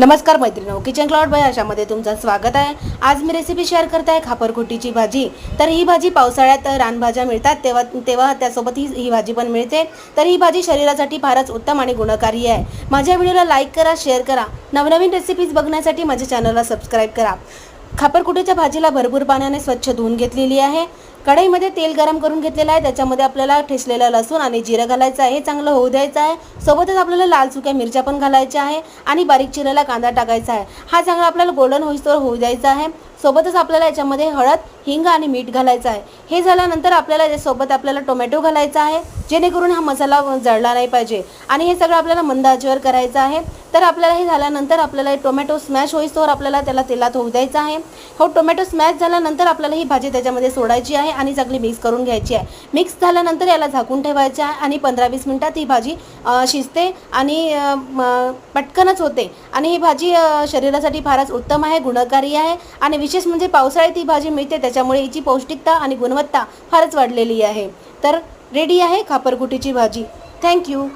नमस्कार मैत्रिणी kitchen cloud bye अशामध्ये तुमचं स्वागत आहे. आज मी रेसिपी शेअर करत आहे खापरखुटीची भाजी. तर ही भाजी पावसाळ्यात रानभाज्या मिळतात तेव्हा तेव्हा त्यासोबत ही ही भाजी पण मिळते. तर ही भाजी शरीरासाठी फारच उत्तम आणि गुणकारी आहे. माझ्या व्हिडिओला लाईक करा शेअर करा. नवनवीन रेसिपीज बघण्यासाठी माझ्या चॅनलला सबस्क्राईब करा. खापरकुटीच्या भाजीला भरपूर पाण्याने स्वच्छ धुवून घेतलेली आहे. कढईमध्ये तेल गरम करून घेतलेलं आहे. त्याच्यामध्ये आपल्याला ठेसलेलं लसूण आणि जिरं घालायचं आहे. हे चांगलं होऊ द्यायचं आहे. सोबतच आपल्याला लाल सुक्या मिरच्या पण घालायच्या आहे आणि बारीक चिरलेला कांदा टाकायचा आहे. हा चांगला आपल्याला गोल्डन होईस्तोवर होऊ द्यायचा आहे. सोबतच आपल्याला याच्यामध्ये हळद हिंग आणि मीठ घालायचं आहे. हे झाल्यानंतर आपल्याला याच्यासोबत आपल्याला टोमॅटो घालायचा आहे. जेणेकरून हा मसाला जळला नाही पाहिजे. आणि हे सगळं आपल्याला मंद आचेवर करायचं आहे. तर आपल्याला हे झाल्यानंतर आपल्याला हे टोमॅटो स्मॅश होईस्तोवर आपल्याला त्याला तेलात होऊ द्यायचं आहे. हो टोमॅटो स्मॅश झाल्यानंतर आपल्याला ही भाजी त्याच्यामध्ये सोडायची आहे आणि चांगली मिक्स करून घ्यायची आहे. मिक्स झाल्यानंतर याला झाकून ठेवायचे आहे आणि पंधरा वीस मिनटात ही भाजी शिजते आणि पटकनच होते. आणि ही भाजी शरीरासाठी फारच उत्तम आहे गुणकारी आहे आणि विशेष म्हणजे पावसाळ्यात ही भाजी मिळते त्याच्यामुळे हिची पौष्टिकता आणि गुणवत्ता फारच वाढलेली आहे. तर रेडी आहे खापरगुटीची भाजी. थँक्यू